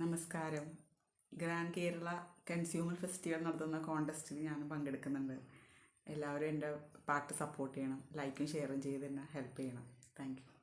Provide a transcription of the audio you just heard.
നമസ്കാരം. Grand Kerala consumer festival നടത്തുന്ന കോൺടെസ്റ്റിൽ ഞാൻ പങ്കെടുക്കുന്നുണ്ട്. എല്ലാവരും എന്റെ പാട്ട് സപ്പോർട്ട് ചെയ്യണം ലൈക്കും ഷെയറും ചെയ്ത് എന്നെ ഹെൽപ്പ് ചെയ്യണം. Thank you